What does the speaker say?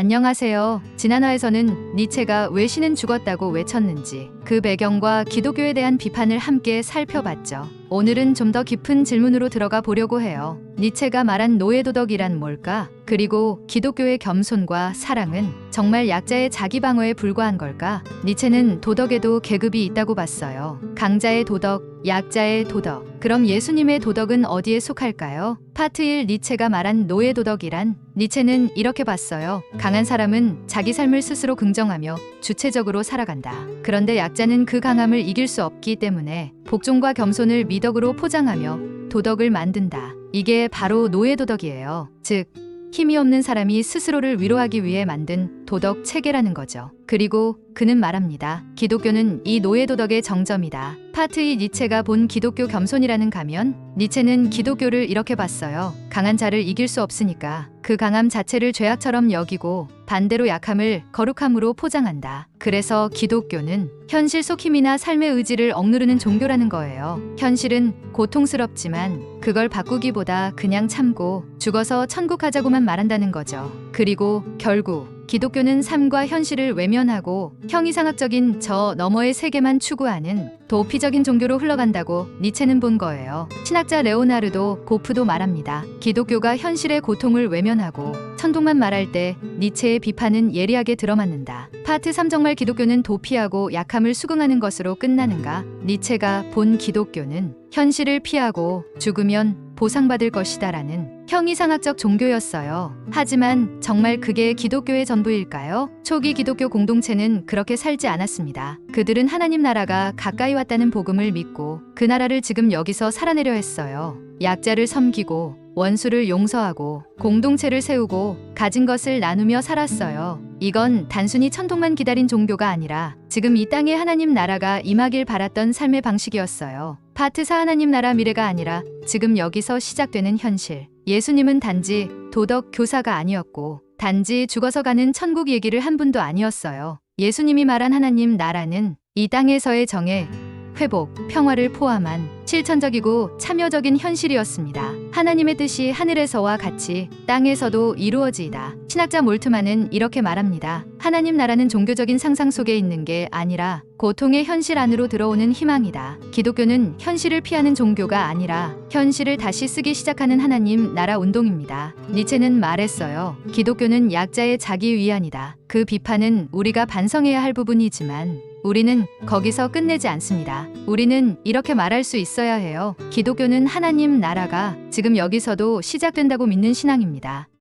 안녕하세요. 지난화에서는 니체가 왜 신은 죽었다고 외쳤는지 그 배경과 기독교에 대한 비판을 함께 살펴봤죠. 오늘은 좀 더 깊은 질문으로 들어가 보려고 해요. 니체가 말한 노예도덕이란 뭘까? 그리고 기독교의 겸손과 사랑은 정말 약자의 자기 방어에 불과한 걸까? 니체는 도덕에도 계급이 있다고 봤어요. 강자의 도덕, 약자의 도덕. 그럼 예수님의 도덕은 어디에 속할까요? 파트 1 니체가 말한 노예 도덕이란 니체는 이렇게 봤어요. 강한 사람은 자기 삶을 스스로 긍정하며 주체적으로 살아간다. 그런데 약자는 그 강함을 이길 수 없기 때문에 복종과 겸손을 미덕으로 포장하며 도덕을 만든다. 이게 바로 노예 도덕이에요. 즉, 힘이 없는 사람이 스스로를 위로하기 위해 만든 도덕 체계라는 거죠. 그리고 그는 말합니다. 기독교는 이 노예 도덕의 정점이다. 파트 2 니체가 본 기독교 겸손이라는 가면 니체는 기독교를 이렇게 봤어요. 강한 자를 이길 수 없으니까 그 강함 자체를 죄악처럼 여기고 반대로 약함을 거룩함으로 포장한다. 그래서 기독교는 현실 속 힘이나 삶의 의지를 억누르는 종교라는 거예요. 현실은 고통스럽지만 그걸 바꾸기보다 그냥 참고 죽어서 천국 가자고만 말한다는 거죠. 그리고 결국 기독교는 삶과 현실을 외면하고 형이상학적인 저 너머의 세계만 추구하는 도피적인 종교로 흘러간다고 니체는 본 거예요. 신학자 레오나르도 고프도 말합니다. 기독교가 현실의 고통을 외면하고 천국만 말할 때 니체의 비판은 예리하게 들어맞는다. 파트 3 정말 기독교는 도피하고 약함을 수긍하는 것으로 끝나는가? 니체가 본 기독교는 현실을 피하고 죽으면 보상받을 것이다라는 형이상학적 종교였어요. 하지만 정말 그게 기독교의 전부일까요? 초기 기독교 공동체는 그렇게 살지 않았습니다. 그들은 하나님 나라가 가까이 왔다는 복음을 믿고 그 나라를 지금 여기서 살아내려 했어요. 약자를 섬기고 원수를 용서하고 공동체를 세우고 가진 것을 나누며 살았어요. 이건 단순히 천통만 기다린 종교가 아니라 지금 이 땅에 하나님 나라가 임하길 바랐던 삶의 방식이었어요. 파트 4 하나님 나라 미래가 아니라 지금 여기서 시작되는 현실. 예수님은 단지 도덕 교사가 아니었고 단지 죽어서 가는 천국 얘기를 한 분도 아니었어요. 예수님이 말한 하나님 나라는 이 땅에서의 정의, 회복, 평화를 포함한 실천적이고 참여적인 현실이었습니다. 하나님의 뜻이 하늘에서와 같이 땅에서도 이루어지이다. 신학자 몰트만은 이렇게 말합니다. 하나님 나라는 종교적인 상상 속에 있는 게 아니라 고통의 현실 안으로 들어오는 희망이다. 기독교는 현실을 피하는 종교가 아니라 현실을 다시 쓰기 시작하는 하나님 나라 운동입니다. 니체는 말했어요. 기독교는 약자의 자기 위안이다. 그 비판은 우리가 반성해야 할 부분이지만 우리는 거기서 끝내지 않습니다. 우리는 이렇게 말할 수 있어야 해요. 기독교는 하나님 나라가 지금 여기서도 시작된다고 믿는 신앙입니다.